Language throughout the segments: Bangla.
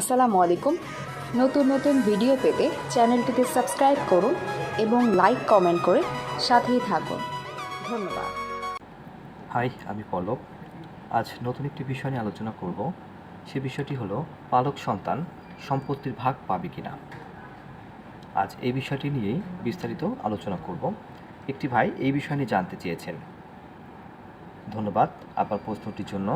আসসালামু আলাইকুম। নতুন নতুন ভিডিও পেতে চ্যানেলটিকে সাবস্ক্রাইব করুন এবং লাইক, কমেন্ট করে সাথেই থাকুন। ধন্যবাদ। হাই, আমি পলক। আজ নতুন একটি বিষয় নিয়ে আলোচনা করব। সে বিষয়টি হলো, পালক সন্তান সম্পত্তির ভাগ পাবে কিনা। আজ এই বিষয়টি নিয়েই বিস্তারিত আলোচনা করব। একটি ভাই এই বিষয় নিয়ে জানতে চেয়েছেন। ধন্যবাদ আপনার প্রশ্নটির জন্য।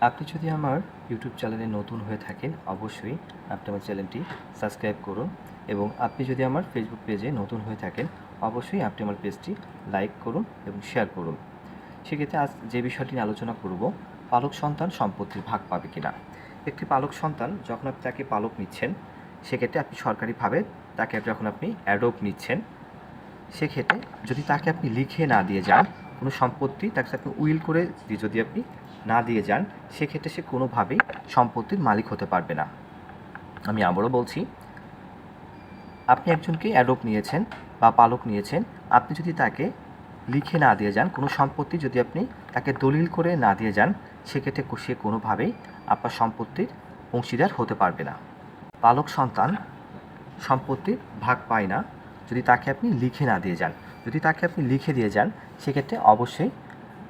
আপনি যদি আমার ইউটিউব চ্যানেলে নতুন হয়ে থাকেন, অবশ্যই আপনি আমার চ্যানেলটি সাবস্ক্রাইব করুন এবং আপনি যদি আমার ফেসবুক পেজে নতুন হয়ে থাকেন, অবশ্যই আপনি আমার পেজটি লাইক করুন এবং শেয়ার করুন। সেক্ষেত্রে আজ যে বিষয়টি নিয়ে আলোচনা করব, পালক সন্তান সম্পত্তির ভাগ পাবে কিনা? একটি পালক সন্তান যখন আপনি তাকে পালক নিচ্ছেন, সেক্ষেত্রে আপনি সরকারিভাবে তাকে যখন আপনি অ্যাডোপ নিচ্ছেন, সেক্ষেত্রে যদি তাকে আপনি লিখে না দিয়ে যান কোনো সম্পত্তি তাকে আপনি উইল করে যদি আপনি না দিয়ে যান, সেক্ষেত্রে সে কোনোভাবেই সম্পত্তির মালিক হতে পারবে না। আমি আবারও বলছি, আপনি একজনকে অ্যাডোপ নিয়েছেন বা পালক নিয়েছেন, আপনি যদি তাকে লিখে না দিয়ে যান, কোনো সম্পত্তি যদি আপনি তাকে দলিল করে না দিয়ে যান, সেক্ষেত্রে সে কোনোভাবেই আপনার সম্পত্তির অংশীদার হতে পারবে না। পালক সন্তান সম্পত্তির ভাগ পায় না যদি তাকে আপনি লিখে না দিয়ে যান। যদি তাকে আপনি লিখে দিয়ে যান, সেক্ষেত্রে অবশ্যই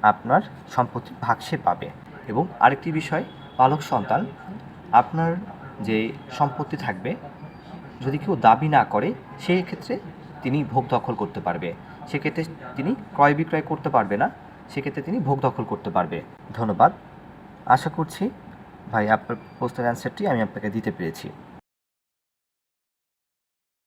আপনার সম্পত্তি ভাগ সে পাবে। এবং আরেকটি বিষয়, পালক সন্তান, আপনার যে সম্পত্তি থাকবে, যদি কেউ দাবি না করে সেই ক্ষেত্রে তিনি ভোগ দখল করতে পারবে। সেক্ষেত্রে তিনি ক্রয় বিক্রয় করতে পারবে না, সেক্ষেত্রে তিনি ভোগ দখল করতে পারবে। ধন্যবাদ। আশা করছি ভাই আপনার প্রশ্নের অ্যান্সারটি আমি আপনাকে দিতে পেরেছি।